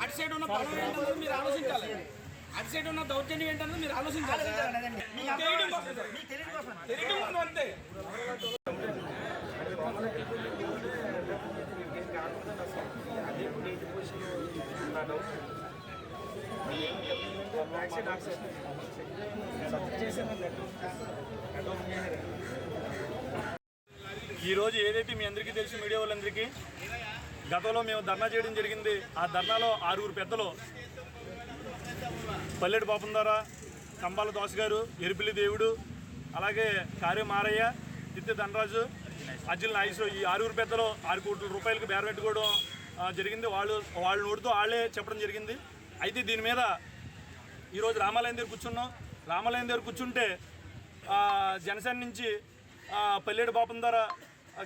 అటు సైడ్ ఉన్న బలం ఏంటన్నది మీరు ఆలోచించాలి. అటు సైడ్ ఉన్న దౌర్జన్యం ఏంటన్నది మీరు ఆలోచించాలి. తెలియడం కోసం. అంతే. ఈరోజు ఏదైతే మీ అందరికీ తెలుసు మీడియా వాళ్ళందరికీ గతంలో మేము ధర్నా చేయడం జరిగింది. ఆ ధర్నాలో ఆరుగురు పెద్దలు పల్లెటి పాపం ద్వారా కంబాల దోశ గారు ఎరిపిల్లి దేవుడు అలాగే కార్య మారయ్య తిత్తి ధనరాజు అజిల్ నాయసు ఈ ఆరుగురు పెద్దలు ఆరు కోట్ల రూపాయలకు బేర పెట్టుకోవడం జరిగింది. వాళ్ళు వాళ్ళ నోటితో వాళ్ళే చెప్పడం జరిగింది. అయితే దీని మీద ఈరోజు రామాలయం దగ్గర కూర్చున్నాం. రామాలయం దగ్గర కూర్చుంటే జనసేన నుంచి పల్లెడు పాపం ద్వారా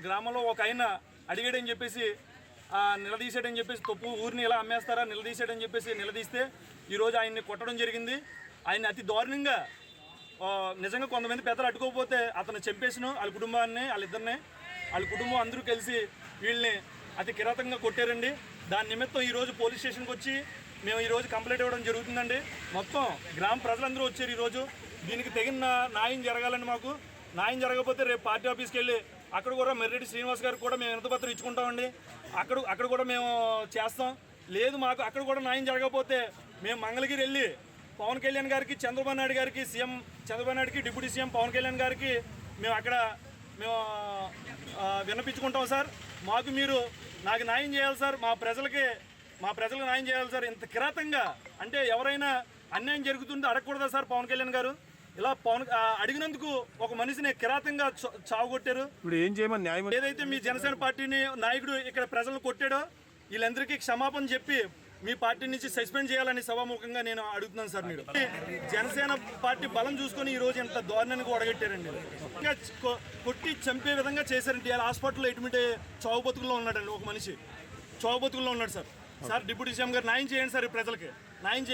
గ్రామంలో ఒక ఆయన అడిగాడని చెప్పేసి ఆ, చెప్పేసి తప్పు ఊరిని ఎలా అమ్మేస్తారా నిలదీశాడని చెప్పేసి నిలదీస్తే ఈరోజు ఆయన్ని కొట్టడం జరిగింది. ఆయన అతి దారుణంగా నిజంగా కొంతమంది పెద్దలు అడ్డుకోకపోతే అతను చంపేసిన వాళ్ళ కుటుంబాన్ని వాళ్ళిద్దరిని వాళ్ళ కుటుంబం అందరూ కలిసి వీళ్ళని అతి కిరాతంగా కొట్టారండి. దాని నిమిత్తం ఈరోజు పోలీస్ స్టేషన్కి వచ్చి మేము ఈరోజు కంప్లైంట్ ఇవ్వడం జరుగుతుందండి. మొత్తం గ్రామ ప్రజలందరూ వచ్చారు ఈరోజు దీనికి తగిన న్యాయం జరగాలండి మాకు న్యాయం జరగకపోతే రేపు పార్టీ ఆఫీస్కి వెళ్ళి అక్కడ కూడా మెర్రెడ్డి శ్రీనివాస్ గారికి కూడా మేము వినతిపత్రం ఇచ్చుకుంటామండి. అక్కడ అక్కడ కూడా మేము చేస్తాం. లేదు మాకు అక్కడ కూడా న్యాయం జరగకపోతే మేము మంగళగిరి వెళ్ళి పవన్ కళ్యాణ్ గారికి చంద్రబాబు నాయుడు గారికి సీఎం చంద్రబాబు నాయుడుకి డిప్యూటీ సీఎం పవన్ కళ్యాణ్ గారికి మేము అక్కడ మేము విన్నపించుకుంటాం సార్. మాకు మీరు నాకు న్యాయం చేయాలి సార్. మా ప్రజలకి మా ప్రజలకు న్యాయం చేయాలి సార్. ఇంత కిరాతంగా అంటే ఎవరైనా అన్యాయం జరుగుతుంటే అడగకూడదా సార్ పవన్ కళ్యాణ్ గారు? ఇలా పవన్ అడిగినందుకు ఒక మనిషిని కిరాతంగా చావగొట్టారు. ఇప్పుడు ఏం చేయమని న్యాయం ఏదైతే మీ జనసేన పార్టీని నాయకుడు ఇక్కడ ప్రజలను కొట్టాడో వీళ్ళందరికీ క్షమాపణ చెప్పి మీ పార్టీ నుంచి సస్పెండ్ చేయాలని సభాముఖంగా నేను అడుగుతున్నాను సార్ మీరు. జనసేన పార్టీ బలం చూసుకొని ఈ రోజు ఎంత దారుణానికి ఒడగట్టారండి. ఇంకా కొట్టి చంపే విధంగా చేశారండి. ఇలా హాస్పిటల్లో అయ్యే చావు బతుకుల్లో ఉన్నాడండి ఒక మనిషి. చావు బతుకుల్లో ఉన్నాడు సార్. సార్ డిప్యూటీ సీఎం గారు న్యాయం చేయండి సార్ ఈ ప్రజలకి. న్యాయం చేయండి